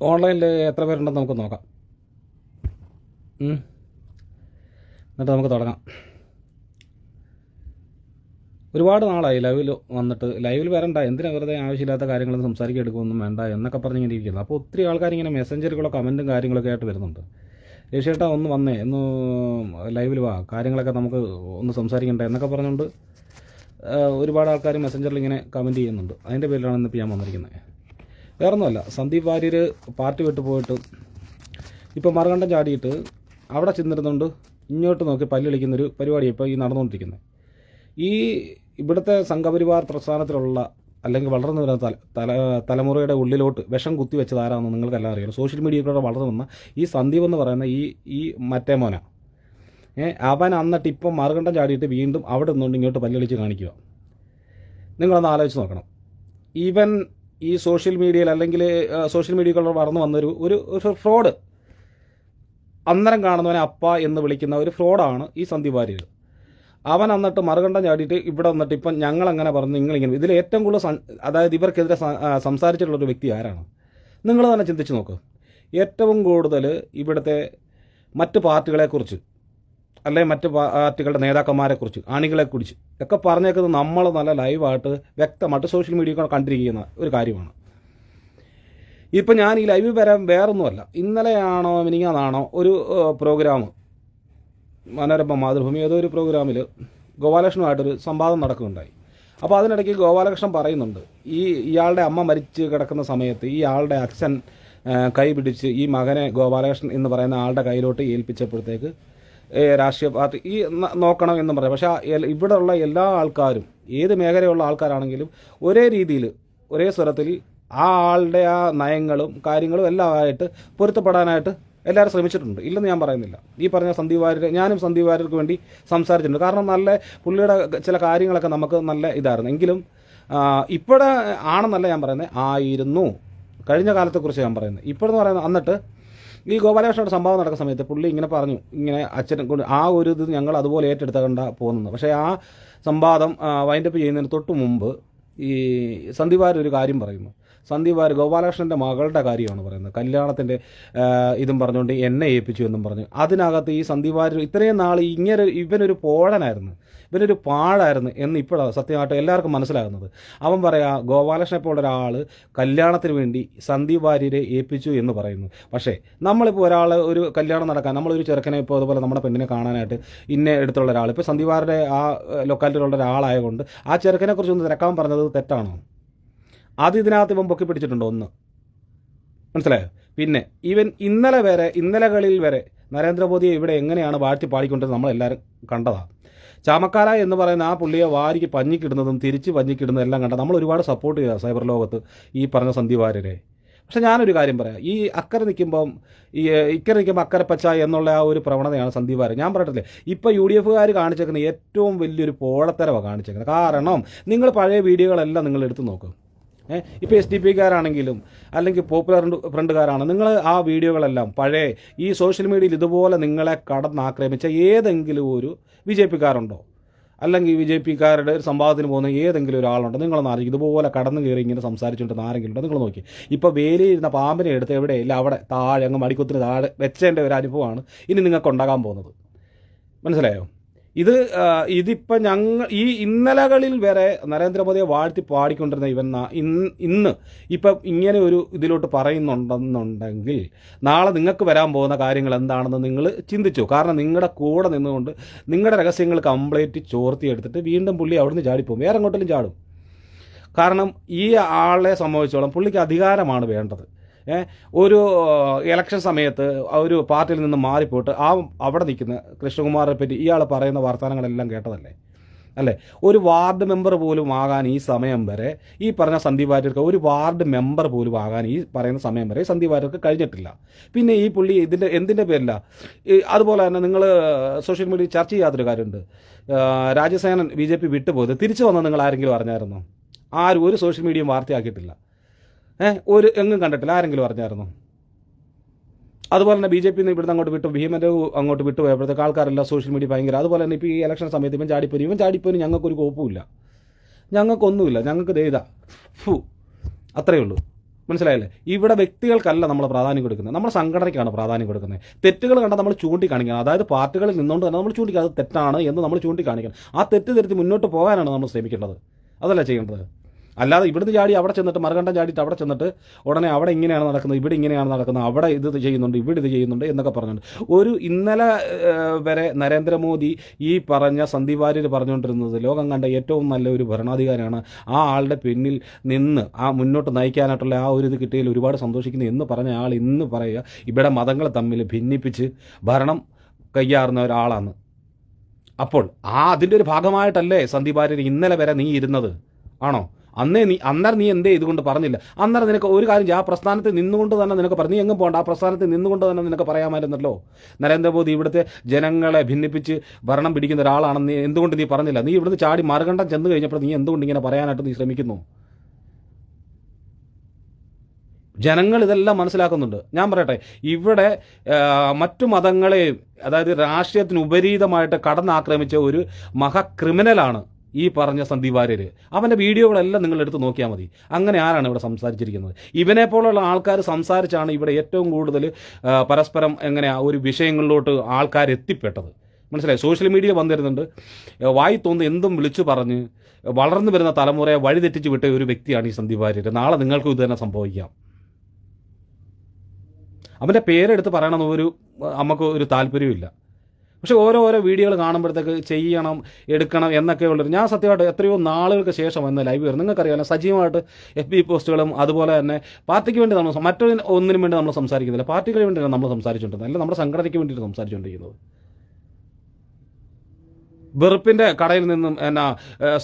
ഓൺലൈനിൽ എത്ര പേരുണ്ടെന്ന് നമുക്ക് നോക്കാം. എന്നിട്ട് നമുക്ക് തുടങ്ങാം. ഒരുപാട് നാളായി ലൈവിൽ വന്നിട്ട് ലൈവിൽ വരണ്ട എന്തിനാ വെറുതെ ആവശ്യമില്ലാത്ത കാര്യങ്ങളൊന്നും സംസാരിക്കുക എടുക്കുമൊന്നും വേണ്ട എന്നൊക്കെ പറഞ്ഞിങ്ങനെ ഇരിക്കുന്നത് അപ്പോൾ ഒത്തിരി ആൾക്കാർ ഇങ്ങനെ മെസ്സഞ്ചറുകളോ കമന്റും കാര്യങ്ങളൊക്കെ ആയിട്ട് വരുന്നുണ്ട്. രക്ഷേട്ടാ ഒന്ന് വന്നേ ഒന്ന് ലൈവിൽ വാ കാര്യങ്ങളൊക്കെ നമുക്ക് ഒന്ന് സംസാരിക്കണ്ടേ എന്നൊക്കെ പറഞ്ഞുകൊണ്ട് ഒരുപാട് ആൾക്കാർ മെസ്സഞ്ചറിൽ ഇങ്ങനെ കമന്റ് ചെയ്യുന്നുണ്ട്. അതിന്റെ പേരിലാണ് ഇന്നിപ്പോൾ ഞാൻ വന്നിരിക്കുന്നത്. വേറൊന്നുമല്ല സന്ദീപ് വാര്യർ പാർട്ടി വിട്ട് പോയിട്ട് ഇപ്പോൾ മറുകണ്ഠം ചാടിയിട്ട് അവിടെ ചെന്നിരുന്നുകൊണ്ട് ഇങ്ങോട്ട് നോക്കി പല്ലിളിക്കുന്നൊരു പരിപാടി ഇപ്പോൾ ഈ നടന്നുകൊണ്ടിരിക്കുന്നത് ഈ ഇവിടുത്തെ സംഘപരിവാർ പ്രസ്ഥാനത്തിലുള്ള അല്ലെങ്കിൽ വളർന്നു വരുന്ന തല തല തലമുറയുടെ ഉള്ളിലോട്ട് വിഷം കുത്തി വെച്ചത് ആരാണെന്ന് നിങ്ങൾക്കെല്ലാം അറിയാം സോഷ്യൽ മീഡിയയിലൂടെ വളർന്നു വന്ന ഈ സന്ദീപ് എന്ന് പറയുന്ന ഈ ഈ മറ്റേ മോന. ഏ അവൻ അന്നിട്ട് ഇപ്പം മറുകണ്ഠം ചാടിയിട്ട് വീണ്ടും അവിടെ നിന്നുകൊണ്ട് ഇങ്ങോട്ട് പല്ലിളിച്ച് കാണിക്കുക നിങ്ങളൊന്ന് ആലോചിച്ച് നോക്കണം. ഈവൻ ഈ സോഷ്യൽ മീഡിയയിൽ അല്ലെങ്കിൽ സോഷ്യൽ മീഡിയകളിൽ വളർന്നു വന്നൊരു ഒരു ഒരു ഫ്രോഡ്. അന്നരം കാണുന്നവനെ അപ്പ എന്ന് വിളിക്കുന്ന ഒരു ഫ്രോഡാണ് ഈ സന്ദീപ് വാര്യർ അവൻ എന്നിട്ട് മറുകണ്ഠം ചാടിയിട്ട് ഇവിടെ വന്നിട്ട് ഇപ്പം ഞങ്ങൾ അങ്ങനെ പറഞ്ഞു നിങ്ങളിങ്ങനെ. ഇതിൽ ഏറ്റവും കൂടുതൽ അതായത് ഇവർക്കെതിരെ സംസാരിച്ചിട്ടുള്ള ഒരു വ്യക്തി ആരാണ്? നിങ്ങൾ തന്നെ ചിന്തിച്ച് നോക്കുക ഏറ്റവും കൂടുതൽ ഇവിടുത്തെ മറ്റ് പാർട്ടികളെക്കുറിച്ച് അല്ലെങ്കിൽ മറ്റ് പാർട്ടികളുടെ നേതാക്കന്മാരെക്കുറിച്ച് അണികളെക്കുറിച്ച് ഒക്കെ പറഞ്ഞേക്കുന്നത് നമ്മൾ നല്ല ലൈവായിട്ട് വ്യക്തമായിട്ട് സോഷ്യൽ മീഡിയ കണ്ടിരിക്കുന്ന ഒരു കാര്യമാണ്. ഇപ്പം ഞാൻ ഈ ലൈവ് വരാൻ വേറൊന്നുമല്ല. ഇന്നലെയാണോ മിനിങ്ങാന്നാണോ ഒരു പ്രോഗ്രാം മനോരമ മാതൃഭൂമി ഏതോ ഒരു പ്രോഗ്രാമിൽ ഗോപാലകൃഷ്ണനുമായിട്ടൊരു സംവാദം നടക്കുകയുണ്ടായി. അപ്പോൾ അതിനിടയ്ക്ക് ഗോപാലകൃഷ്ണൻ പറയുന്നുണ്ട് ഈ ഇയാളുടെ അമ്മ മരിച്ച് കിടക്കുന്ന സമയത്ത് ഈ ആളുടെ അച്ഛൻ കൈ പിടിച്ച് ഈ മകനെ ഗോപാലകൃഷ്ണൻ എന്ന് പറയുന്ന ആളുടെ കയ്യിലോട്ട് ഏൽപ്പിച്ചപ്പോഴത്തേക്ക് രാഷ്ട്രീയ പാർട്ടി ഈ നോക്കണം എന്ന് പറയാം. പക്ഷേ ഇവിടെയുള്ള എല്ലാ ആൾക്കാരും ഏത് മേഖലയുള്ള ആൾക്കാരാണെങ്കിലും ഒരേ രീതിയിൽ ഒരേ സ്വരത്തിൽ ആ ആളുടെ ആ നയങ്ങളും കാര്യങ്ങളും എല്ലാം ആയിട്ട് പൊരുത്തപ്പെടാനായിട്ട് എല്ലാവരും ശ്രമിച്ചിട്ടുണ്ട്. ഇല്ലെന്ന് ഞാൻ പറയുന്നില്ല. ഈ പറഞ്ഞ സന്ദീപ് വാര്യർ ഞാനും സന്ദീപ് വാര്യർക്ക് വേണ്ടി സംസാരിച്ചിട്ടുണ്ട്. കാരണം നല്ല പുള്ളിയുടെ ചില കാര്യങ്ങളൊക്കെ നമുക്ക് നല്ല ഇതായിരുന്നു. എങ്കിലും ഇപ്പോഴെ ആണെന്നല്ല ഞാൻ പറയുന്നത് ആയിരുന്നു. കഴിഞ്ഞ കാലത്തെക്കുറിച്ച് ഞാൻ പറയുന്നത്. ഇപ്പോഴെന്ന് പറയുന്നത് എന്നിട്ട് ഈ ഗോപാലകൃഷ്ണയുടെ സംഭവം നടക്കുന്ന സമയത്ത് പുള്ളി ഇങ്ങനെ പറഞ്ഞു. ഇങ്ങനെ അച്ഛനെ കൊണ്ട് ആ ഒരു ഇത് ഞങ്ങൾ അതുപോലെ ഏറ്റെടുത്തകണ്ട പോകുന്നത്. പക്ഷേ ആ സംവാദം വൈൻഡപ്പ് ചെയ്യുന്നതിന് തൊട്ട് മുമ്പ് ഈ സന്ദീപ് ഒരു കാര്യം പറയുന്നു. സന്ദീപാർ ഗോപാലകൃഷ്ണന്റെ മകളുടെ കാര്യമാണ് പറയുന്നത്. കല്യാണത്തിന്റെ ഇതും പറഞ്ഞുകൊണ്ട് എന്നെ ഏൽപ്പിച്ചു എന്നും പറഞ്ഞു. അതിനകത്ത് ഈ സന്ദീപാർ ഇത്രയും നാൾ ഇങ്ങനെ ഇവനൊരു പോഴനായിരുന്നു. ഇവനൊരു പാടായിരുന്നു എന്ന് ഇപ്പോഴാണ് സത്യമായിട്ട് എല്ലാവർക്കും മനസ്സിലാകുന്നത്. അവൻ പറയാ ഗോപാലകൃഷ്ണനെ പോലെ ഒരാൾ കല്യാണത്തിന് വേണ്ടി സന്ദീപ് ഭാര്യരെ ഏൽപ്പിച്ചു എന്ന് പറയുന്നു. പക്ഷേ നമ്മളിപ്പോൾ ഒരാൾ ഒരു കല്യാണം നടക്കാൻ നമ്മളൊരു ചെറുക്കനെ ഇപ്പോൾ അതുപോലെ നമ്മുടെ പെണ്ണിനെ കാണാനായിട്ട് ഇന്നെ എടുത്തുള്ള ഒരാൾ ഇപ്പോൾ സന്ദീപാരുടെ ആ ലൊക്കാലിറ്റിയിലുള്ള ഒരാളായതുകൊണ്ട് ആ ചെറുക്കനെ കുറിച്ച് ഒന്ന് തിരക്കാൻ പറഞ്ഞത് തെറ്റാണോ? അത് ഇതിനകത്ത് ഇവൻ പൊക്കി പിടിച്ചിട്ടുണ്ടോ ഒന്ന്? മനസ്സിലായോ? പിന്നെ ഇവൻ ഇന്നലെ വരെ ഇന്നലകളിൽ വരെ നരേന്ദ്രമോദിയെ ഇവിടെ എങ്ങനെയാണ് വാഴ്ത്തി പാടിക്കൊണ്ടത് നമ്മളെല്ലാവരും കണ്ടതാണ് ചാമക്കാല എന്ന് പറയുന്ന ആ പുള്ളിയെ വാരിക്ക് പഞ്ഞിക്കിടുന്നതും തിരിച്ച് പഞ്ഞിക്കിടുന്നതും എല്ലാം കണ്ട നമ്മൾ ഒരുപാട് സപ്പോർട്ട് ചെയ്ത സൈബർ ലോകത്ത് ഈ പറഞ്ഞ സന്ധിവാര്യരെ വാര്യരെ. പക്ഷെ ഞാനൊരു കാര്യം പറയാം. ഈ അക്കരെ നിൽക്കുമ്പം ഈ ഇക്കരെ നിൽക്കുമ്പോൾ അക്കരെ പച്ച എന്നുള്ള ആ ഒരു പ്രവണതയാണ് സന്ദീപ് ഞാൻ പറഞ്ഞിട്ടില്ലേ ഇപ്പോൾ യു ഡി എഫുകാർ കാണിച്ചേക്കുന്ന ഏറ്റവും വലിയൊരു പോഴത്തരവാണ് കാണിച്ചേക്കുന്നത്. കാരണം നിങ്ങൾ പഴയ വീഡിയോകളെല്ലാം നിങ്ങൾ എടുത്തു നോക്കും. ഇപ്പോൾ എസ് ഡി പിക്കാരാണെങ്കിലും അല്ലെങ്കിൽ പോപ്പുലർ ഫ്രണ്ടുകാരാണ്. നിങ്ങൾ ആ വീഡിയോകളെല്ലാം പഴയ ഈ സോഷ്യൽ മീഡിയയിൽ ഇതുപോലെ നിങ്ങളെ കടന്നാക്രമിച്ച ഏതെങ്കിലും ഒരു ബി ജെ അല്ലെങ്കിൽ ബി ജെ ഒരു സംവാദത്തിന് പോകുന്ന ഏതെങ്കിലും ഒരാളുണ്ടോ? നിങ്ങളൊന്ന് അറിയിക്കും ഇതുപോലെ കടന്നു കയറി ഇങ്ങനെ സംസാരിച്ചിട്ടുണ്ട് ആരെങ്കിലും ഉണ്ടോ? നിങ്ങൾ നോക്കി. ഇപ്പോൾ വേലിയിരുന്ന പാമ്പിനെ എടുത്ത് എവിടെയില്ല അവിടെ താഴെ അങ്ങ് മടിക്കുത്തിന് താഴെ വെച്ചതിന്റെ ഒരു അനുഭവമാണ് ഇനി നിങ്ങൾക്ക് ഉണ്ടാകാൻ പോകുന്നത്. മനസ്സിലായോ? ഇത് ഇതിപ്പോൾ ഞങ്ങൾ ഈ ഇന്നലകളിൽ വരെ നരേന്ദ്രമോദിയെ വാഴ്ത്തി പാടിക്കൊണ്ടിരുന്ന ഇവൻ ഇന്ന് ഇപ്പം ഇങ്ങനെ ഒരു ഇതിലോട്ട് പറയുന്നുണ്ടെന്നുണ്ടെങ്കിൽ നാളെ നിങ്ങൾക്ക് വരാൻ പോകുന്ന കാര്യങ്ങൾ എന്താണെന്ന് നിങ്ങൾ ചിന്തിച്ചു. കാരണം നിങ്ങളുടെ കൂടെ നിന്നുകൊണ്ട് നിങ്ങളുടെ രഹസ്യങ്ങൾ കംപ്ലീറ്റ് ചോർത്തിയെടുത്തിട്ട് വീണ്ടും പുള്ളി അവിടുന്ന് ചാടിപ്പോകും. വേറെ എങ്ങോട്ടെങ്കിലും ചാടും. കാരണം ഈ ആളെ സംബന്ധിച്ചോളം പുള്ളിക്ക് അധികാരമാണ് വേണ്ടത്. ഒരു ഇലക്ഷൻ സമയത്ത് ഒരു പാർട്ടിയിൽ നിന്ന് മാറിപ്പോയിട്ട് ആ അവിടെ നിൽക്കുന്ന കൃഷ്ണകുമാറിനെ പറ്റി ഇയാൾ പറയുന്ന വർത്തമാനങ്ങളെല്ലാം കേട്ടതല്ലേ? അല്ലേ? ഒരു വാർഡ് മെമ്പർ പോലും ആകാൻ ഈ സമയം വരെ ഈ പറഞ്ഞ സന്ദീപ് വാര്യർക്ക് ഒരു വാർഡ് മെമ്പർ പോലും ആകാൻ ഈ പറയുന്ന സമയം വരെ സന്ദീപ് വാര്യർക്ക് കഴിഞ്ഞിട്ടില്ല. പിന്നെ ഈ പുള്ളി ഇതിന്റെ എന്തിന്റെ പേരില്ല അതുപോലെ തന്നെ നിങ്ങൾ സോഷ്യൽ മീഡിയ ചർച്ച ചെയ്യാത്തൊരു കാര്യമുണ്ട്. രാജസേനൻ ബി ജെ പി വിട്ടുപോയത് തിരിച്ചു വന്നത് നിങ്ങൾ ആരെങ്കിലും അറിഞ്ഞായിരുന്നോ? ആരും ഒരു സോഷ്യൽ മീഡിയയും വാർത്തയാക്കിയിട്ടില്ല. ഒരു എങ്ങും കണ്ടിട്ടില്ല. ആരെങ്കിലും അറിഞ്ഞായിരുന്നു? അതുപോലെ തന്നെ ബി ജെ പി നിന്ന് ഇവിടുന്ന് അങ്ങോട്ട് വിട്ടു ഭീമന്റെ അങ്ങോട്ട് വിട്ടു പോയപ്പോഴത്തേക്ക് ആൾക്കാരെല്ലാം സോഷ്യൽ മീഡിയ ഭയങ്കര അതുപോലെ തന്നെ ഇപ്പോൾ ഈ ഇലക്ഷൻ സമയത്ത് ഇവൻ ചാടിപ്പോയി ഇവൻ ചാടിപ്പോയി ഞങ്ങൾക്കൊരു കോപ്പുമില്ല. ഞങ്ങൾക്കൊന്നുമില്ല. ഞങ്ങൾക്ക് ദൈത ഫു അത്രയേ ഉള്ളൂ. മനസ്സിലായല്ലേ? ഇവിടെ വ്യക്തികൾക്കല്ല നമ്മൾ പ്രാധാന്യം കൊടുക്കുന്നത്. നമ്മൾ സംഘടനയ്ക്കാണ് പ്രാധാന്യം കൊടുക്കുന്നത്. തെറ്റുകൾ കണ്ടാൽ നമ്മൾ ചൂണ്ടിക്കാണിക്കണം. അതായത് പാർട്ടികളിൽ നിന്നുകൊണ്ട് തന്നെ നമ്മൾ ചൂണ്ടിക്കാണത് തെറ്റാണ് എന്ന് നമ്മൾ ചൂണ്ടിക്കാണിക്കണം. ആ തെറ്റ് തിരുത്തി മുന്നോട്ട് പോകാനാണ് നമ്മൾ ശ്രമിക്കേണ്ടത്. അതല്ല ചെയ്യേണ്ടത്? അല്ലാതെ ഇവിടുന്ന് ചാടി അവിടെ ചെന്നിട്ട് മറുകണ്ഠം ചാടിയിട്ട് അവിടെ ചെന്നിട്ട് ഉടനെ അവിടെ ഇങ്ങനെയാണ് നടക്കുന്നത് ഇവിടെ ഇങ്ങനെയാണ് നടക്കുന്നത് അവിടെ ഇത് ചെയ്യുന്നുണ്ട് ഇവിടെ ഇത് ചെയ്യുന്നുണ്ട് എന്നൊക്കെ പറഞ്ഞുകൊണ്ട്. ഒരു ഇന്നലെ വരെ നരേന്ദ്രമോദി ഈ പറഞ്ഞ സന്ദീപ് വാര്യർ പറഞ്ഞുകൊണ്ടിരുന്നത് ലോകം കണ്ട ഏറ്റവും നല്ല ഒരു ഭരണാധികാരിയാണ്. ആ ആളുടെ പിന്നിൽ നിന്ന് ആ മുന്നോട്ട് നയിക്കാനായിട്ടുള്ള ആ ഒരു ഇത് കിട്ടിയതിൽ ഒരുപാട് സന്തോഷിക്കുന്നു എന്ന് പറഞ്ഞ ആൾ ഇന്ന് പറയുക ഇവിടെ മതങ്ങൾ തമ്മിൽ ഭിന്നിപ്പിച്ച് ഭരണം കയ്യാറുന്ന ഒരാളാണ്. അപ്പോൾ ആ അതിന്റെ ഒരു ഭാഗമായിട്ടല്ലേ സന്ദീപ് ഇന്നലെ വരെ നീ ഇരുന്നത്? ആണോ? അന്നേ നീ അന്നേരം നീ എന്തേ ഇതുകൊണ്ട് പറഞ്ഞില്ല? അന്നേരം നിനക്ക് ഒരു കാര്യം ആ പ്രസ്ഥാനത്തിൽ നിന്നുകൊണ്ട് തന്നെ നിനക്ക് പറഞ്ഞു നീ എങ്ങും പോകണ്ട ആ പ്രസ്ഥാനത്തിൽ നിന്നുകൊണ്ട് തന്നെ നിനക്ക് പറയാമായിരുന്നല്ലോ. നരേന്ദ്രമോദി ഇവിടുത്തെ ജനങ്ങളെ ഭിന്നിപ്പിച്ച് ഭരണം പിടിക്കുന്ന ഒരാളാണെന്ന് നീ എന്തുകൊണ്ട് നീ പറഞ്ഞില്ല? നീ ഇവിടുന്ന് ചാടി മറുകണ്ഠം ചെന്ന് കഴിഞ്ഞപ്പോൾ നീ എന്തുകൊണ്ട് ഇങ്ങനെ പറയാനായിട്ട് നീ ശ്രമിക്കുന്നു? ജനങ്ങൾ ഇതെല്ലാം മനസ്സിലാക്കുന്നുണ്ട്. ഞാൻ പറയട്ടെ ഇവിടെ മറ്റു മതങ്ങളെയും അതായത് രാഷ്ട്രീയത്തിന് ഉപരീതമായിട്ട് കടന്നാക്രമിച്ച ഒരു മഹാ ക്രിമിനലാണ് ഈ പറഞ്ഞ സന്ദീപ് വാര്യർ അവന്റെ വീഡിയോകളെല്ലാം നിങ്ങൾ എടുത്ത് നോക്കിയാൽ മതി. അങ്ങനെ ആരാണ് ഇവിടെ സംസാരിച്ചിരിക്കുന്നത്? ഇവനെ പോലുള്ള ആൾക്കാർ സംസാരിച്ചാണ് ഇവിടെ ഏറ്റവും കൂടുതൽ പരസ്പരം എങ്ങനെ ഒരു വിഷയങ്ങളിലോട്ട് ആൾക്കാർ എത്തിപ്പെട്ടത്. മനസ്സിലായി? സോഷ്യൽ മീഡിയ വന്നിരുന്നുണ്ട്. വായി തോന്നുന്ന എന്തും വിളിച്ചു പറഞ്ഞ് വളർന്നു വരുന്ന തലമുറയെ വഴിതെറ്റിച്ച് വിട്ട ഒരു വ്യക്തിയാണ് ഈ സന്ദീപ് വാര്യർ നാളെ നിങ്ങൾക്കും ഇത് തന്നെ സംഭവിക്കാം. അവന്റെ പേരെടുത്ത് പറയണമെന്ന് ഒരു നമുക്ക് ഒരു താല്പര്യമില്ല പക്ഷെ ഓരോ ഓരോ വീഡിയോകൾ കാണുമ്പോഴത്തേക്ക് ചെയ്യണം എടുക്കണം എന്നൊക്കെ ഉള്ളൊരു ഞാൻ സത്യമായിട്ട് എത്രയോ നാളുകൾക്ക് ശേഷം വന്ന ലൈവ് വരും നിങ്ങൾക്കറിയാമല്ലോ സജീവമായിട്ട് എഫ് ബി പോസ്റ്റുകളും അതുപോലെ തന്നെ പാർട്ടിക്ക് വേണ്ടി നമ്മൾ മറ്റൊന്നിനും വേണ്ടി നമ്മൾ സംസാരിക്കുന്നില്ല. പാർട്ടിക്ക് വേണ്ടിയാണ് നമ്മൾ സംസാരിച്ചുകൊണ്ടിരുന്നത്. അല്ല നമ്മുടെ സംഘടനയ്ക്ക് വേണ്ടിയിട്ട് സംസാരിച്ചുകൊണ്ടിരിക്കുന്നത്. വെറുപ്പിന്റെ കടയിൽ നിന്നും എന്നാ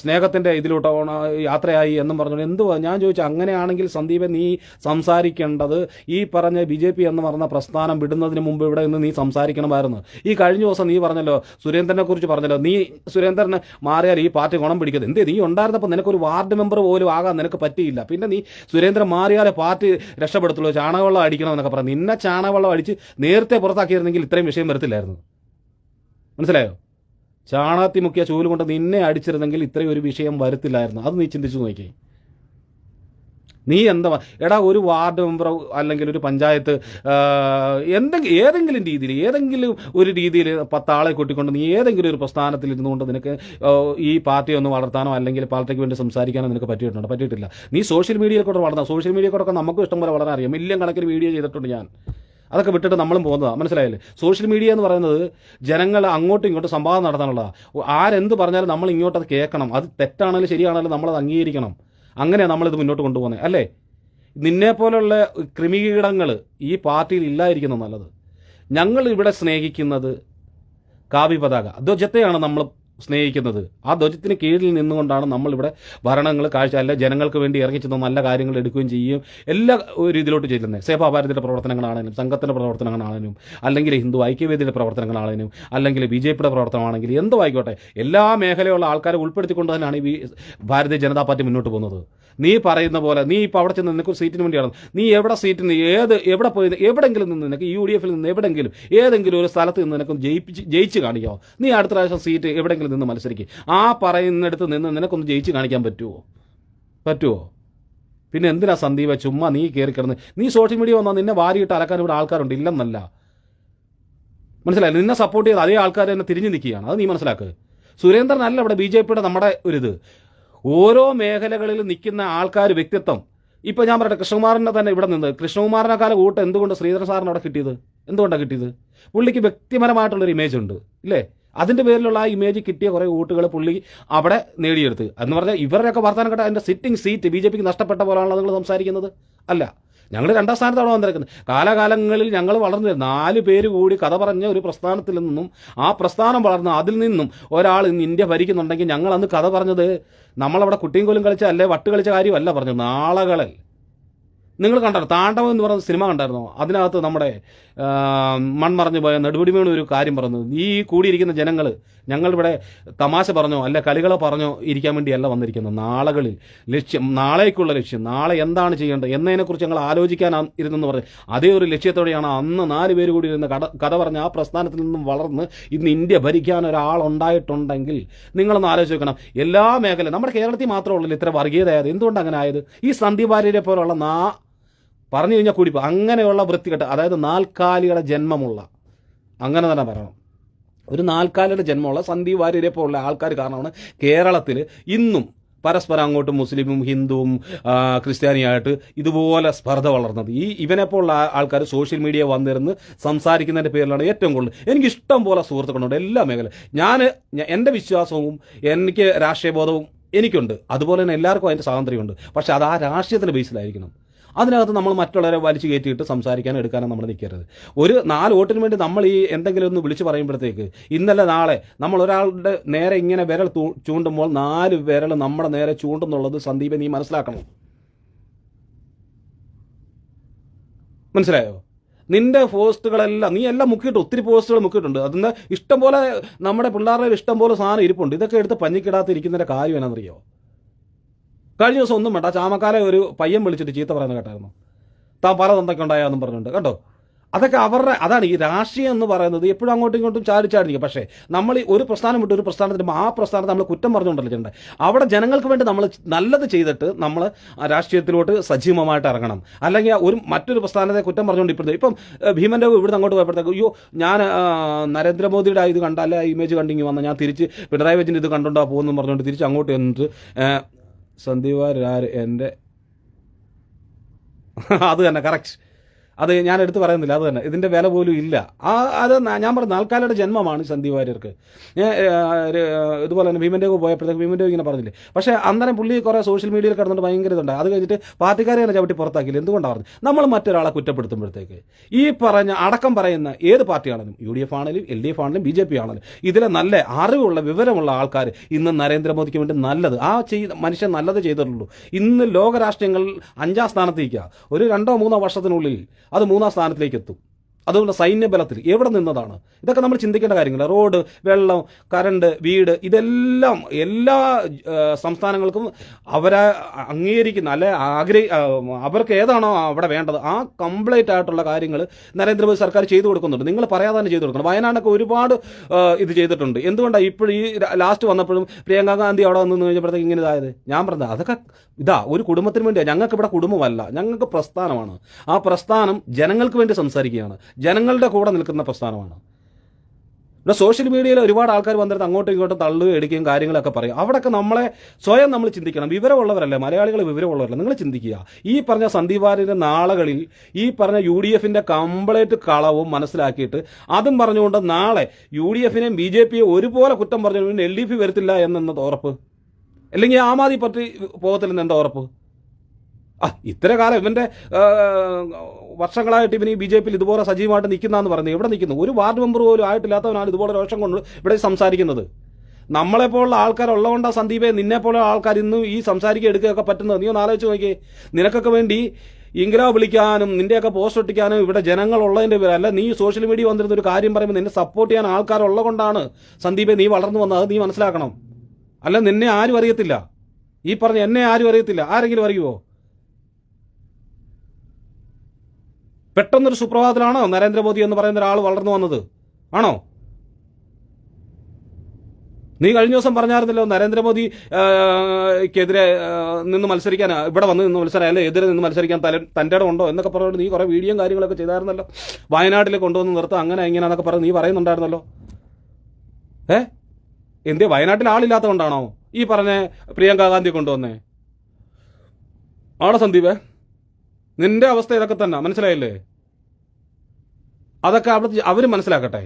സ്നേഹത്തിന്റെ ഇതിലോട്ട് യാത്രയായി എന്നും പറഞ്ഞു എന്തുവാ? ഞാൻ ചോദിച്ചു അങ്ങനെയാണെങ്കിൽ സന്ദീപൻ നീ സംസാരിക്കേണ്ടത് ഈ പറഞ്ഞ ബി ജെ പി എന്ന് പറഞ്ഞ പ്രസ്ഥാനം വിടുന്നതിന് മുമ്പ് ഇവിടെ നിന്ന് നീ സംസാരിക്കണമായിരുന്നു. ഈ കഴിഞ്ഞ ദിവസം നീ പറഞ്ഞല്ലോ സുരേന്ദ്രനെ കുറിച്ച് പറഞ്ഞല്ലോ നീ സുരേന്ദ്രനെ മാറിയാൽ ഈ പാർട്ടി ഗുണം പിടിക്കുന്നത് എന്തേ നീ ഉണ്ടായിരുന്നപ്പോൾ നിനക്കൊരു വാർഡ് മെമ്പർ പോലും ആകാൻ നിനക്ക് പറ്റിയില്ല. പിന്നെ നീ സുരേന്ദ്രൻ മാറിയാലേ പാർട്ടി രക്ഷപ്പെടുത്തുള്ളൂ ചാണകവെള്ളം അടിക്കണം എന്നൊക്കെ പറഞ്ഞു. നിന്നെ ചാണകവെള്ളം അടിച്ച് നേരത്തെ പുറത്താക്കിയിരുന്നെങ്കിൽ ഇത്രയും വിഷയം വരത്തില്ലായിരുന്നു. മനസ്സിലായോ? ചാണകത്തി മുക്കിയ ചൂൽ കൊണ്ട് നിന്നെ അടിച്ചിരുന്നെങ്കിൽ ഇത്രയും ഒരു വിഷയം വരത്തില്ലായിരുന്നു. അത് നീ ചിന്തിച്ചു നോക്കി നീ എന്താ എടാ ഒരു വാർഡ് മെമ്പർ അല്ലെങ്കിൽ ഒരു പഞ്ചായത്ത് എന്തെങ്കിലും ഏതെങ്കിലും രീതിയിൽ ഏതെങ്കിലും ഒരു രീതിയിൽ പത്താളെ കൂട്ടിക്കൊണ്ട് നീ ഏതെങ്കിലും ഒരു പ്രസ്ഥാനത്തിൽ ഇരുന്നുകൊണ്ട് നിനക്ക് ഈ പാർട്ടി ഒന്ന് വളർത്താനോ അല്ലെങ്കിൽ പാർട്ടിക്ക് വേണ്ടി സംസാരിക്കാനോ നിനക്ക് പറ്റിയിട്ടുണ്ടോ? പറ്റിയിട്ടില്ല. നീ സോഷ്യൽ മീഡിയയിൽ കൂടെ വളർന്ന സോഷ്യൽ മീഡിയയിൽ കൂടെ നമുക്ക് നമുക്കും ഇഷ്ടംപോലെ വളരെ അറിയാം. മില്യൺ കണക്കിന് വീഡിയോ ചെയ്തിട്ടുണ്ട് ഞാൻ. അതൊക്കെ വിട്ടിട്ട് നമ്മളും പോകുന്നതാണ് മനസ്സിലായില്ലേ? സോഷ്യൽ മീഡിയ എന്ന് പറയുന്നത് ജനങ്ങൾ അങ്ങോട്ടും ഇങ്ങോട്ടും സംവാദം നടത്താനുള്ളതാണ് ആരെന്ത് പറഞ്ഞാലും നമ്മൾ ഇങ്ങോട്ട് അത് കേൾക്കണം. അത് തെറ്റാണെങ്കിലും ശരിയാണെങ്കിലും നമ്മളത് അംഗീകരിക്കണം. അങ്ങനെയാണ് നമ്മളിത് മുന്നോട്ട് കൊണ്ടുപോകുന്നത് അല്ലേ? നിന്നെ പോലുള്ള കൃമികീടങ്ങൾ ഈ പാർട്ടിയിൽ ഇല്ലായിരിക്കുന്നത് നല്ലത്. ഞങ്ങൾ ഇവിടെ സ്നേഹിക്കുന്നത് കാവ്യ പതാക. ധ്വജത്തെയാണ് നമ്മൾ സ്നേഹിക്കുന്നത്. ആ ധ്വജത്തിന് കീഴിൽ നിന്നുകൊണ്ടാണ് നമ്മളിവിടെ ഭരണങ്ങൾ കാഴ്ച അല്ല ജനങ്ങൾക്ക് വേണ്ടി ഇറങ്ങിച്ചെന്ന് നല്ല കാര്യങ്ങൾ എടുക്കുകയും ചെയ്യും. എല്ലാ ഒരു ഇതിലോട്ട് ചെല്ലുന്നത് സേവാഭാരതിയുടെ പ്രവർത്തനങ്ങളാണെങ്കിലും സംഘത്തിന്റെ പ്രവർത്തനങ്ങളാണെങ്കിലും അല്ലെങ്കിൽ ഹിന്ദു ഐക്യവേദിയുടെ പ്രവർത്തനങ്ങളാണെങ്കിലും അല്ലെങ്കിൽ ബി ജെ പിയുടെ പ്രവർത്തനമാണെങ്കിലും എന്തോ ആയിക്കോട്ടെ. എല്ലാ മേഖലയുള്ള ആൾക്കാരെ ഉൾപ്പെടുത്തിക്കൊണ്ട് തന്നെയാണ് ഈ ഭാരതീയ ജനതാ പാർട്ടി മുന്നോട്ട് പോകുന്നത്. നീ പറയുന്ന പോലെ നീ ഇപ്പോൾ അവിടെ ചെന്ന് നിനക്ക് സീറ്റിന് വേണ്ടിയാണ് നീ എവിടെ സീറ്റിൽ നിന്ന് ഏത് എവിടെ പോയി എവിടെങ്കിലും നിന്ന് നിനക്ക് യു ഡി എഫിൽ നിന്ന് എവിടെങ്കിലും ഏതെങ്കിലും ഒരു സ്ഥലത്ത് നിന്ന് നിനക്ക് ജയിപ്പിച്ച് ജയിച്ച് കാണിക്കാമോ നീ അടുത്ത പ്രാവശ്യം സീറ്റ് എവിടെങ്കിലും നിന്ന് മത്സരിക്കും. ആ പറയുന്നിടത്ത് നിന്ന് നിനക്കൊന്ന് ജയിച്ച് കാണിക്കാൻ പറ്റുമോ പറ്റുമോ പിന്നെ എന്തിനാ സന്ദീപ ചുമ്മാ നീ കയറി കിടന്ന്? നീ സോഷ്യൽ മീഡിയ വന്നാൽ നിന്നെ വാരിയിട്ട് അലക്കാൻ ഇവിടെ ആൾക്കാരുണ്ട് ഇല്ലെന്നല്ല. മനസ്സിലായി നിന്നെ സപ്പോർട്ട് ചെയ്ത് അതേ ആൾക്കാർ തന്നെ തിരിഞ്ഞു നിൽക്കുകയാണ്. അത് നീ മനസ്സിലാക്കുക സുരേന്ദ്രൻ അല്ല ഇവിടെ ബി ജെ പിയുടെ നമ്മുടെ ഒരിത് ഓരോ മേഖലകളിൽ നിൽക്കുന്ന ആൾക്കാർ വ്യക്തിത്വം. ഇപ്പം ഞാൻ പറയട്ടെ കൃഷ്ണകുമാറിനെ തന്നെ ഇവിടെ നിന്ന്. കൃഷ്ണകുമാറിനെക്കാലം കൂട്ട് എന്തുകൊണ്ട് ശ്രീധരൻ സാറിന് അവിടെ കിട്ടിയത്? എന്തുകൊണ്ടാണ് കിട്ടിയത്? പുള്ളിക്ക് വ്യക്തിപരമായിട്ടുള്ളൊരു ഇമേജ് ഉണ്ട് ഇല്ലേ? അതിന്റെ പേരിലുള്ള ആ ഇമേജ് കിട്ടിയ കുറേ വോട്ടുകൾ പുള്ളി അവിടെ നേടിയെടുത്ത്. എന്ന് പറഞ്ഞാൽ ഇവരുടെയൊക്കെ വർത്തമാനം കേട്ട അതിന്റെ സിറ്റിംഗ് സീറ്റ് ബി ജെ പിക്ക് നഷ്ടപ്പെട്ട പോലാണല്ലോ നിങ്ങൾ സംസാരിക്കുന്നത്. അല്ല ഞങ്ങൾ രണ്ടാം സ്ഥാനത്താണ് വന്നിരിക്കുന്നത്? കാലകാലങ്ങളിൽ ഞങ്ങൾ വളർന്നു. നാല് പേര് കൂടി കഥ പറഞ്ഞ ഒരു പ്രസ്ഥാനത്തിൽ നിന്നും ആ പ്രസ്ഥാനം വളർന്ന് അതിൽ നിന്നും ഒരാൾ ഇന്ന് ഇന്ത്യ ഭരിക്കുന്നുണ്ടെങ്കിൽ ഞങ്ങൾ അന്ന് കഥ പറഞ്ഞത് നമ്മളവിടെ കുട്ടിയും കോലും കളിച്ച അല്ലെ വട്ട് കളിച്ച കാര്യമല്ല പറഞ്ഞത് നാളകളിൽ. നിങ്ങൾ കണ്ടോ താണ്ഡവം എന്ന് പറയുന്ന സിനിമ കണ്ടായിരുന്നോ? അതിനകത്ത് നമ്മുടെ മൺമറഞ്ഞു പോയ നെടുപടിമേണ ഒരു കാര്യം പറഞ്ഞു. ഈ കൂടിയിരിക്കുന്ന ജനങ്ങൾ ഞങ്ങളിവിടെ തമാശ പറഞ്ഞോ അല്ല കളികളോ പറഞ്ഞോ ഇരിക്കാൻ വേണ്ടിയല്ല വന്നിരിക്കുന്നത്. നാളകളിൽ ലക്ഷ്യം നാളേക്കുള്ള ലക്ഷ്യം നാളെ എന്താണ് ചെയ്യേണ്ടത് എന്നതിനെക്കുറിച്ച് ഞങ്ങൾ ആലോചിക്കാൻ ഇരുന്നെന്ന് പറഞ്ഞു അതേ ഒരു ലക്ഷ്യത്തോടെയാണ് അന്ന് നാല് പേര് കൂടി ഇരുന്ന് കഥ കഥ പറഞ്ഞ ആ പ്രസ്ഥാനത്തിൽ നിന്നും വളർന്ന് ഇന്ന് ഇന്ത്യ ഭരിക്കാൻ ഒരാളുണ്ടായിട്ടുണ്ടെങ്കിൽ നിങ്ങളൊന്ന് ആലോചിച്ച് നോക്കണം. എല്ലാ മേഖലയും നമ്മുടെ കേരളത്തിൽ മാത്രമേ ഉള്ളൂ ഇത്ര വർഗീയതയായത്. എന്തുകൊണ്ട് അങ്ങനെ ആയത്? ഈ സന്ദീപ് ഭാര്യരെ പോലുള്ള നാ പറഞ്ഞു കഴിഞ്ഞാൽ കൂടി പോകും. അങ്ങനെയുള്ള വൃത്തികെട്ട അതായത് നാൽക്കാലിയുടെ ജന്മമുള്ള അങ്ങനെ തന്നെ പറയണം. ഒരു നാൽക്കാലിയുടെ ജന്മമുള്ള സന്ദീപ് വാര്യരെ പോലുള്ള ആൾക്കാർ കാരണമാണ് കേരളത്തിൽ ഇന്നും പരസ്പരം അങ്ങോട്ടും മുസ്ലിമും ഹിന്ദുവും ക്രിസ്ത്യാനിയായിട്ട് ഇതുപോലെ സ്പർദ്ധ വളർന്നത്. ഈ ഇവനെപ്പോലുള്ള ആൾക്കാർ സോഷ്യൽ മീഡിയ വന്നിരുന്ന് സംസാരിക്കുന്നതിന്റെ പേരിലാണ് ഏറ്റവും കൂടുതൽ. എനിക്ക് ഇഷ്ടം പോലെ സുഹൃത്തുക്കളുണ്ട് എല്ലാ മേഖല ഞാൻ എന്റെ വിശ്വാസവും എനിക്ക് രാഷ്ട്രീയ ബോധവും എനിക്കുണ്ട്. അതുപോലെ തന്നെ എല്ലാവർക്കും അതിന്റെ സ്വാതന്ത്ര്യമുണ്ട്. പക്ഷേ അത് ആ രാഷ്ട്രീയത്തിന്റെ ബേസിലായിരിക്കണം അതിനകത്ത് നമ്മൾ മറ്റുള്ളവരെ വലിച്ചു കയറ്റിയിട്ട് സംസാരിക്കാനും എടുക്കാനും നമ്മൾ നിൽക്കരുത്. ഒരു നാല് വോട്ടിന് വേണ്ടി നമ്മൾ ഈ എന്തെങ്കിലും ഒന്ന് വിളിച്ചു പറയുമ്പോഴത്തേക്ക് ഇന്നലെ നാളെ നമ്മൾ ഒരാളുടെ നേരെ ഇങ്ങനെ വിരൽ ചൂണ്ടുമ്പോൾ നാല് വിരൽ നമ്മുടെ നേരെ ചൂണ്ടുന്നുള്ളത് സന്ദീപ് നീ മനസ്സിലാക്കണം. മനസ്സിലായോ? നിന്റെ പോസ്റ്റുകളെല്ലാം നീ എല്ലാം മുക്കിയിട്ട് ഒത്തിരി പോസ്റ്റുകൾ മുക്കിയിട്ടുണ്ട്. അതിന് ഇഷ്ടംപോലെ നമ്മുടെ പിള്ളേരുടെ ഇഷ്ടംപോലെ സാധനം ഇരിപ്പുണ്ട്. ഇതൊക്കെ എടുത്ത് പഞ്ഞിക്കിടാത്തിരിക്കുന്നതിന്റെ കാര്യം എന്നാണെന്നറിയോ കഴിഞ്ഞ ദിവസം ഒന്നും വേണ്ട. ചാമക്കാലെ ഒരു പയ്യൻ വിളിച്ചിട്ട് ചീത്ത പറയുന്നത് കേട്ടായിരുന്നു. താൻ പല തന്തൊക്കെ ഉണ്ടായെന്നും പറഞ്ഞിട്ടുണ്ട്. കേട്ടോ അതൊക്കെ അവരുടെ അതാണ് ഈ രാഷ്ട്രീയം എന്ന് പറയുന്നത് എപ്പോഴും അങ്ങോട്ടും ഇങ്ങോട്ടും ചാടി പക്ഷേ നമ്മൾ ഒരു പ്രസ്ഥാനം വിട്ട് ഒരു പ്രസ്ഥാനത്തിന് ആ പ്രസ്ഥാനത്ത് നമ്മൾ കുറ്റം പറഞ്ഞുകൊണ്ടല്ലോ ചെയ്യണ്ടേ അവിടെ ജനങ്ങൾക്ക് വേണ്ടി നമ്മൾ നല്ലത് ചെയ്തിട്ട് നമ്മൾ രാഷ്ട്രീയത്തിലോട്ട് സജീവമായിട്ട് ഇറങ്ങണം. അല്ലെങ്കിൽ ഒരു മറ്റൊരു പ്രസ്ഥാനത്തെ കുറ്റം പറഞ്ഞുകൊണ്ട് ഇപ്പോഴത്തെ ഇപ്പം ഭീമന്റെ ഇവിടുന്ന് അങ്ങോട്ട് പോയപ്പോഴത്തേക്ക് അയ്യോ ഞാൻ നരേന്ദ്രമോദിയുടെ ഇത് കണ്ട ഇമേജ് കണ്ടിങ്ങി വന്ന ഞാൻ തിരിച്ച് പിണറായി വിജയൻ ഇത് കണ്ടുകൊണ്ടാണ് പോകുന്നു പറഞ്ഞുകൊണ്ട് തിരിച്ച് അങ്ങോട്ട് എന്നിട്ട് സന്ദീപ് വാര്യർ എന്റെ അത് തന്നെ കറക്റ്റ് അത് ഞാൻ എടുത്തു പറയുന്നില്ല അത് തന്നെ. ഇതിന്റെ വില പോലും ഇല്ല. ആ അത് ഞാൻ പറഞ്ഞ നാൽക്കാലയുടെ ജന്മമാണ് സന്ദീപ് വാര്യർക്ക്. ഇതുപോലെ തന്നെ ഭീമന്റെ പോയപ്പോഴത്തേക്ക് ഭീമന്റെ ഇങ്ങനെ പറഞ്ഞില്ലേ? പക്ഷേ അന്നേരം പുള്ളി കുറേ സോഷ്യൽ മീഡിയയിൽ കിടന്നിട്ട് ഭയങ്കര ഇതുണ്ട്. അത് കഴിഞ്ഞിട്ട് പാർട്ടിക്കാരെ തന്നെ ചവിട്ടി പുറത്താക്കിയില്ല? എന്തുകൊണ്ടാണ് പറഞ്ഞത്? നമ്മൾ മറ്റൊരാളെ കുറ്റപ്പെടുത്തുമ്പോഴത്തേക്ക് ഈ പറഞ്ഞ അടക്കം പറയുന്ന ഏത് പാർട്ടിയാണെങ്കിലും യു ഡി എഫ് ആണെങ്കിലും എൽ ഡി എഫ് ആണെങ്കിലും ബി ജെ പി ആണെങ്കിലും ഇതിലെ നല്ല അറിവുള്ള വിവരമുള്ള ആൾക്കാർ ഇന്ന് നരേന്ദ്രമോദിക്ക് വേണ്ടി നല്ലത് ആ ചെയ്ത് മനുഷ്യൻ നല്ലത് ചെയ്തിട്ടുള്ളൂ. ഇന്ന് ലോകരാഷ്ട്രങ്ങൾ അഞ്ചാം സ്ഥാനത്തേക്ക് ഒരു രണ്ടോ മൂന്നോ വർഷത്തിനുള്ളിൽ അത് മൂന്നാം സ്ഥാനത്തിലേക്ക് എത്തും. അതുകൊണ്ട് സൈന്യബലത്തിൽ എവിടെ നിന്നതാണ്? ഇതൊക്കെ നമ്മൾ ചിന്തിക്കേണ്ട കാര്യങ്ങൾ റോഡ് വെള്ളം കറണ്ട് വീട് ഇതെല്ലാം എല്ലാ സംസ്ഥാനങ്ങൾക്കും അവരെ അംഗീകരിക്കുന്ന അല്ലെ ആഗ്രഹി അവർക്ക് ഏതാണോ അവിടെ വേണ്ടത് ആ കംപ്ലീറ്റ് ആയിട്ടുള്ള കാര്യങ്ങൾ നരേന്ദ്രമോദി സർക്കാർ ചെയ്തു കൊടുക്കുന്നുണ്ട്. നിങ്ങൾ പറയാതെ തന്നെ ചെയ്തു കൊടുക്കണം. വയനാടൊക്കെ ഒരുപാട് ഇത് ചെയ്തിട്ടുണ്ട്. എന്തുകൊണ്ടാണ് ഇപ്പോഴും ഈ ലാസ്റ്റ് വന്നപ്പോഴും പ്രിയങ്ക ഗാന്ധി അവിടെ വന്നു കഴിഞ്ഞപ്പോഴത്തേക്ക് ഇങ്ങനെ ഇതായത്? ഞാൻ പറഞ്ഞത് അതൊക്കെ ഇതാ ഒരു കുടുംബത്തിന് വേണ്ടിയാണ് ഞങ്ങൾക്ക് ഇവിടെ കുടുംബമല്ല ഞങ്ങൾക്ക് പ്രസ്ഥാനമാണ്. ആ പ്രസ്ഥാനം ജനങ്ങൾക്ക് വേണ്ടി സംസാരിക്കുകയാണ്. ജനങ്ങളുടെ കൂടെ നിൽക്കുന്ന പ്രസ്ഥാനമാണ്. ഇവിടെ സോഷ്യൽ മീഡിയയിൽ ഒരുപാട് ആൾക്കാർ വന്നിട്ട് അങ്ങോട്ടും ഇങ്ങോട്ടും തള്ളുകയും എടുക്കുകയും കാര്യങ്ങളൊക്കെ പറയും. അവിടെയൊക്കെ നമ്മളെ സ്വയം നമ്മൾ ചിന്തിക്കണം. വിവരമുള്ളവരല്ലേ മലയാളികൾ വിവരമുള്ളവരല്ല. നിങ്ങൾ ചിന്തിക്കുക. ഈ പറഞ്ഞ സന്ദീപാരിന്റെ നാളകളിൽ ഈ പറഞ്ഞ യു ഡി എഫിന്റെ കംപ്ലീറ്റ് കളവും മനസ്സിലാക്കിയിട്ട് അതും പറഞ്ഞുകൊണ്ട് നാളെ യു ഡി എഫിനെയും ബി ജെ പിയെ ഒരുപോലെ കുറ്റം പറഞ്ഞു എൽ ഡി പി വരത്തില്ല എന്നത് ഉറപ്പ്? അല്ലെങ്കിൽ ആം ആദ്മി പാർട്ടി പോകത്തില്ലെന്ന് എന്താ ഉറപ്പ്? ആ ഇത്ര കാലം ഇവന്റെ വർഷങ്ങളായിട്ട് ഇവൻ ഈ ബി ജെ പിയിൽ ഇതുപോലെ സജീവമായിട്ട് നിൽക്കുന്നതെന്ന് പറയുന്നത് എവിടെ നിൽക്കുന്നു? ഒരു വാർഡ് മെമ്പർ പോലും ആയിട്ടില്ലാത്തവനാണ് ഇതുപോലെ രോഷം കൊണ്ട് ഇവിടെ സംസാരിക്കുന്നത്. നമ്മളെപ്പോലുള്ള ആൾക്കാരുള്ളതുകൊണ്ടാണ് സന്ദീപെ നിന്നെപ്പോലെ ആൾക്കാർ ഇന്നും ഈ സംസാരിക്കുക എടുക്കുകയൊക്കെ പറ്റുന്നത്? നീ ഒന്ന് ആലോചിച്ച് നോക്കിയേ. നിനക്കൊക്കെ വേണ്ടി ഇംഗ്ലാ വിളിക്കാനും നിന്റെയൊക്കെ പോസ്റ്റ് ഒട്ടിക്കാനും ഇവിടെ ജനങ്ങൾ ഉള്ളതിന്റെ പേര് അല്ല നീ സോഷ്യൽ മീഡിയ വന്നിരുന്ന ഒരു കാര്യം പറയുമ്പോൾ നിന്നെ സപ്പോർട്ട് ചെയ്യാൻ ആൾക്കാരുള്ളത് കൊണ്ടാണ് സന്ദീപെ നീ വളർന്നു വന്നത്. അത് നീ മനസ്സിലാക്കണം. അല്ല നിന്നെ ആരും അറിയത്തില്ല. ഈ പറഞ്ഞ എന്നെ ആരും അറിയത്തില്ല. ആരെങ്കിലും അറിയുമോ പെട്ടെന്നൊരു സുപ്രഭാതത്തിലാണോ നരേന്ദ്രമോദി എന്ന് പറയുന്ന ഒരാൾ വളർന്നു വന്നത്? ആണോ? നീ കഴിഞ്ഞ ദിവസം പറഞ്ഞായിരുന്നല്ലോ നരേന്ദ്രമോദിക്കെതിരെ നിന്ന് മത്സരിക്കാൻ ഇവിടെ വന്ന് നിന്ന് മത്സരം അല്ലെ എതിരെ നിന്ന് മത്സരിക്കാൻ തല തന്റെ ഇടം ഉണ്ടോ എന്നൊക്കെ പറഞ്ഞുകൊണ്ട് നീ കുറേ വീഡിയോയും കാര്യങ്ങളൊക്കെ ചെയ്തായിരുന്നല്ലോ. വയനാട്ടിൽ കൊണ്ടുവന്ന് നിർത്താം അങ്ങനെ ഇങ്ങനെയാന്നൊക്കെ പറഞ്ഞ് നീ പറയുന്നുണ്ടായിരുന്നല്ലോ. ഏ? എന്തേ വയനാട്ടിൽ ആളില്ലാത്തതുകൊണ്ടാണോ ഈ പറഞ്ഞ പ്രിയങ്ക ഗാന്ധി കൊണ്ടുവന്നേ? ആണോ സന്ദീപേ? നിന്റെ അവസ്ഥ ഇതൊക്കെ തന്നെ മനസ്സിലായില്ലേ? അതൊക്കെ അവിടെ അവർ മനസ്സിലാക്കട്ടെ.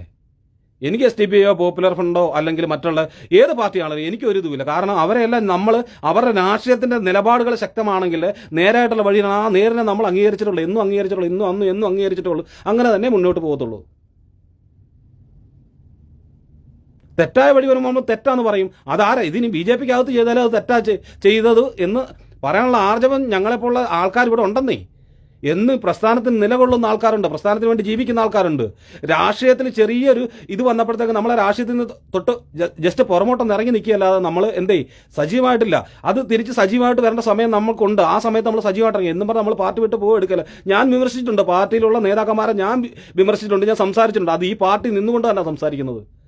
എനിക്ക് എസ് ഡി പി പിയോ പോപ്പുലർ ഫണ്ടോ അല്ലെങ്കിൽ മറ്റുള്ള ഏത് പാർട്ടിയാണെങ്കിലും എനിക്ക് ഒരു ഇതുമില്ല. കാരണം അവരെല്ലാം നമ്മൾ അവരുടെ രാഷ്ട്രീയത്തിന്റെ നിലപാടുകൾ ശക്തമാണെങ്കിൽ നേരായിട്ടുള്ള വഴിയാണ് ആ നേരിനെ നമ്മൾ അംഗീകരിച്ചിട്ടുള്ളൂ. എന്നും അംഗീകരിച്ചിട്ടുള്ളൂ ഇന്നും അന്നും എന്നും അംഗീകരിച്ചിട്ടുള്ളൂ. അങ്ങനെ തന്നെ മുന്നോട്ട് പോകത്തുള്ളൂ. തെറ്റായ വഴി വരുമ്പോൾ നമ്മൾ തെറ്റാന്ന് പറയും. അതാരാ? ഇതിനി ബി ജെ പിക്ക് അകത്ത് ചെയ്താലും അത് തെറ്റാ ചെയ്തത് എന്ന് പറയാനുള്ള ആർജവം ഞങ്ങളെപ്പോലുള്ള ആൾക്കാർ ഇവിടെ ഉണ്ടെന്നേ. എന്ന് പ്രസ്ഥാനത്തിന് നിലകൊള്ളുന്ന ആൾക്കാരുണ്ട്. പ്രസ്ഥാനത്തിന് വേണ്ടി ജീവിക്കുന്ന ആൾക്കാരുണ്ട്. രാഷ്ട്രീയത്തിൽ ചെറിയൊരു ഇത് വന്നപ്പോഴത്തേക്ക് നമ്മളെ രാഷ്ട്രീയത്തിൽ നിന്ന് തൊട്ട് ജസ്റ്റ് പുറമോട്ടം ഇറങ്ങി നിൽക്കുകയല്ലാതെ നമ്മൾ എന്തേ സജീവമായിട്ടില്ല. അത് തിരിച്ച് സജീവമായിട്ട് വരേണ്ട സമയം നമുക്കുണ്ട് ആ സമയത്ത് നമ്മൾ സജീവമായിട്ട് ഇറങ്ങി. എന്നും പറഞ്ഞാൽ നമ്മൾ പാർട്ടി വിട്ട് പോകുക എടുക്കല. ഞാൻ വിമർശിച്ചിട്ടുണ്ട്. പാർട്ടിയിലുള്ള നേതാക്കന്മാരെ ഞാൻ വിമർശിച്ചിട്ടുണ്ട്. ഞാൻ സംസാരിച്ചിട്ടുണ്ട്. അത് ഈ പാർട്ടി നിന്നുകൊണ്ട് തന്നെ സംസാരിക്കുന്നത്.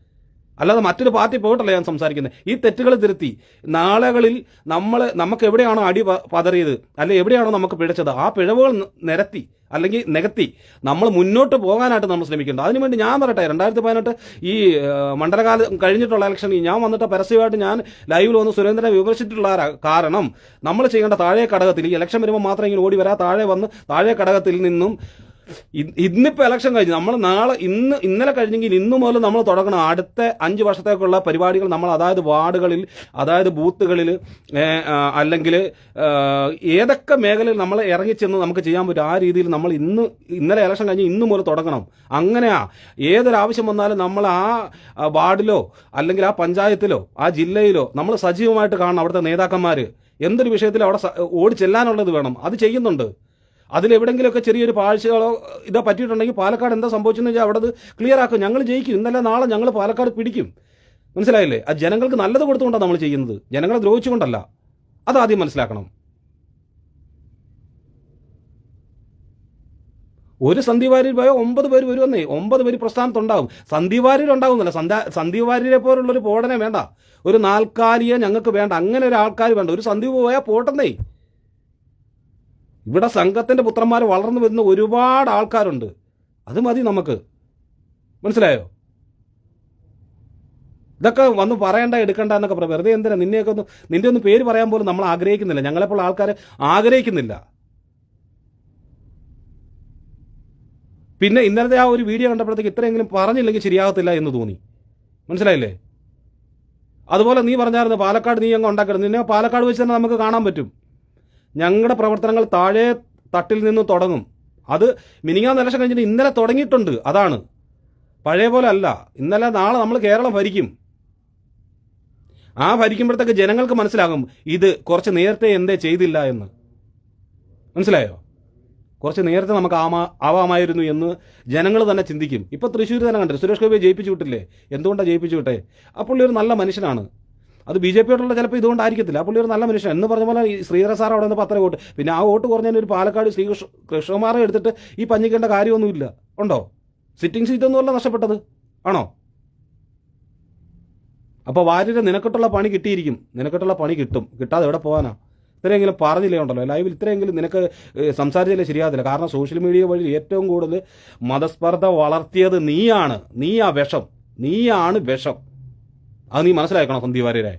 അല്ലാതെ മറ്റൊരു പാർട്ടി പോയിട്ടല്ല ഞാൻ സംസാരിക്കുന്നത്? ഈ തെറ്റുകൾ തിരുത്തി നാളുകളിൽ നമ്മൾ നമുക്ക് എവിടെയാണോ അടി പതറിയത് അല്ലെ എവിടെയാണോ നമുക്ക് പിഴച്ചത് ആ പിഴവുകൾ നിരത്തി അല്ലെങ്കിൽ നികത്തി നമ്മൾ മുന്നോട്ട് പോകാനായിട്ട് നമ്മൾ ശ്രമിക്കുന്നുണ്ട്. അതിനുവേണ്ടി ഞാൻ പറയട്ടെ രണ്ടായിരത്തി പതിനെട്ട് ഈ മണ്ഡലകാലം കഴിഞ്ഞിട്ടുള്ള ഇലക്ഷനിൽ ഞാൻ വന്നിട്ട് പരസ്യമായിട്ട് ഞാൻ ലൈവിൽ വന്ന് സുരേന്ദ്രനെ വിമർശിച്ചിട്ടുള്ള കാരണം നമ്മൾ ചെയ്യേണ്ട താഴെ ഘടകത്തിൽ ഈ ഇലക്ഷൻ വരുമ്പോൾ മാത്രം ഇങ്ങനെ ഓടി വരാ താഴെ വന്ന് താഴെ ഘടകത്തിൽ നിന്നും ഇ- ഇന്നിപ്പോ ഇലക്ഷൻ കഴിഞ്ഞു. നമ്മൾ നാളെ ഇന്ന് ഇന്നലെ കഴിഞ്ഞെങ്കിൽ ഇന്നു മുതൽ നമ്മൾ തുടങ്ങണം. അടുത്ത അഞ്ച് വർഷത്തേക്കുള്ള പരിപാടികൾ നമ്മൾ അതായത് വാർഡുകളിൽ അതായത് ബൂത്തുകളിൽ അല്ലെങ്കിൽ ഏതൊക്കെ മേഖലയിൽ നമ്മൾ ഇറങ്ങിച്ചെന്ന് നമുക്ക് ചെയ്യാൻ പറ്റും. ആ രീതിയിൽ നമ്മൾ ഇന്ന് ഇന്നലെ ഇലക്ഷൻ കഴിഞ്ഞ് ഇന്നു മുതൽ തുടങ്ങണം. അങ്ങനെയാ. ഏതൊരാവശ്യം വന്നാലും നമ്മൾ ആ വാർഡിലോ അല്ലെങ്കിൽ ആ പഞ്ചായത്തിലോ ആ ജില്ലയിലോ നമ്മൾ സജീവമായിട്ട് കാണണം അവിടുത്തെ നേതാക്കന്മാർ എന്തൊരു വിഷയത്തിൽ അവിടെ ഓടി ചെല്ലാനുള്ളത് വേണം. അത് ചെയ്യുന്നുണ്ട്. അതിലെവിടെങ്കിലുമൊക്കെ ചെറിയൊരു പാഴ്ചകളോ ഇതോ പറ്റിയിട്ടുണ്ടെങ്കിൽ പാലക്കാട് എന്താ സംഭവിച്ചെന്ന് വെച്ചാൽ അവിടെ അത് ക്ലിയർ ആക്കും. ഞങ്ങൾ ജയിക്കും. ഇന്നല്ല നാളെ ഞങ്ങൾ പാലക്കാട് പിടിക്കും. മനസ്സിലായില്ലേ? അത് ജനങ്ങൾക്ക് നല്ലത് കൊടുത്തുകൊണ്ടാണ് നമ്മൾ ചെയ്യുന്നത്. ജനങ്ങളെ ദ്രോഹിച്ചുകൊണ്ടല്ല. അതാദ്യം മനസ്സിലാക്കണം. ഒരു സന്ദീപ് വാര്യർ ഒമ്പത് പേര് വരുമെന്നേ. ഒമ്പത് പേര് പ്രസ്ഥാനത്തുണ്ടാവും. സന്ദീപ് വാര്യർ ഉണ്ടാവുന്നില്ല. സന്ധ്യ സന്ദീപ് വാര്യരെ പോലുള്ളൊരു പോടനെ വേണ്ട. ഒരു നാൽക്കാലിയെ ഞങ്ങൾക്ക് വേണ്ട. അങ്ങനെ ഒരു ആൾക്കാർ വേണ്ട. ഒരു സന്ദീപ് പോയാൽ പോട്ടെന്നേ. ഇവിടെ സംഘത്തിന്റെ പുത്രന്മാർ വളർന്നു വരുന്ന ഒരുപാട് ആൾക്കാരുണ്ട്. അത് മതി നമുക്ക്. മനസ്സിലായോ? ഇതൊക്കെ വന്ന് പറയണ്ട എടുക്കണ്ട എന്നൊക്കെ പറയാം വെറുതെ എന്തിനാ? നിന്നെയൊക്കെ ഒന്ന് നിന്റെ ഒന്നും പേര് പറയാൻ പോലും നമ്മൾ ആഗ്രഹിക്കുന്നില്ല. ഞങ്ങളെപ്പോൾ ആൾക്കാരെ ആഗ്രഹിക്കുന്നില്ല. പിന്നെ ഇന്നലത്തെ ആ ഒരു വീഡിയോ കണ്ടപ്പോഴത്തേക്ക് ഇത്രയെങ്കിലും പറഞ്ഞില്ലെങ്കിൽ ശരിയാകത്തില്ല എന്ന് തോന്നി. മനസ്സിലായില്ലേ? അതുപോലെ നീ പറഞ്ഞായിരുന്നു പാലക്കാട് നീ അങ്ങ് ഉണ്ടാക്കരുത്. നിന്നെ പാലക്കാട് വെച്ച് തന്നെ നമുക്ക് കാണാൻ പറ്റും. ഞങ്ങളുടെ പ്രവർത്തനങ്ങൾ താഴെ തട്ടിൽ നിന്ന് തുടങ്ങും. അത് മിനിങ്ങാന്ന് ഇലക്ഷൻ കഴിഞ്ഞിട്ട് ഇന്നലെ തുടങ്ങിയിട്ടുണ്ട്. അതാണ്. പഴയ പോലെ അല്ല. ഇന്നലെ നാളെ നമ്മൾ കേരളം ഭരിക്കും. ആ ഭരിക്കുമ്പോഴത്തേക്ക് ജനങ്ങൾക്ക് മനസ്സിലാകും ഇത് കുറച്ച് നേരത്തെ എന്തേ ചെയ്തില്ല എന്ന്. മനസ്സിലായോ? കുറച്ച് നേരത്തെ നമുക്ക് ആമാ ആവാമായിരുന്നു എന്ന് ജനങ്ങൾ തന്നെ ചിന്തിക്കും. ഇപ്പൊ തൃശ്ശൂർ തന്നെ കണ്ടു സുരേഷ് ഗോപിയെ ജയിപ്പിച്ചു വിട്ടില്ലേ? എന്തുകൊണ്ടാണ് ജയിപ്പിച്ചു വിട്ടെ? അപ്പോൾ ഒരു നല്ല മനുഷ്യനാണ്. അത് ബി ജെ പിയോടുള്ള ചിലപ്പോൾ ഇതുകൊണ്ടായിരിക്കത്തില്ല. പുള്ളി ഒരു നല്ല മനുഷ്യൻ. എന്ന് പറഞ്ഞ പോലെ ഈ ശ്രീധര സാർ അവിടെ നിന്ന് പത്ര വോട്ട്. പിന്നെ ആ വോട്ട് കുറഞ്ഞതിന് ഒരു പാലക്കാട് ശ്രീകൃഷ്ണ കൃഷ്ണകുമാറെ എടുത്തിട്ട് ഈ പഞ്ഞിക്കേണ്ട കാര്യമൊന്നുമില്ല. ഉണ്ടോ? സിറ്റിംഗ് സീറ്റ് ഒന്നുമല്ല നഷ്ടപ്പെട്ടത്. ആണോ? അപ്പോൾ വാര്യരെ നിനക്കിട്ടുള്ള പണി കിട്ടിയിരിക്കും. നിനക്കിട്ടുള്ള പണി കിട്ടും. കിട്ടാതെ എവിടെ പോകാനാ ഇത്രയെങ്കിലും പറഞ്ഞില്ലേ ഉണ്ടല്ലോ ലൈവിൽ ഇത്രയെങ്കിലും നിനക്ക് സംസാരിച്ചില്ലേ ശരിയാകത്തില്ല. കാരണം സോഷ്യൽ മീഡിയ വഴി ഏറ്റവും കൂടുതൽ മതസ്പർദ്ധ വളർത്തിയത് നീയാണ്. നീ ആ വിഷം. നീയാണ് വിഷം. അത് നീ മനസ്സിലാക്കണം സന്ദീപ് വാര്യരെ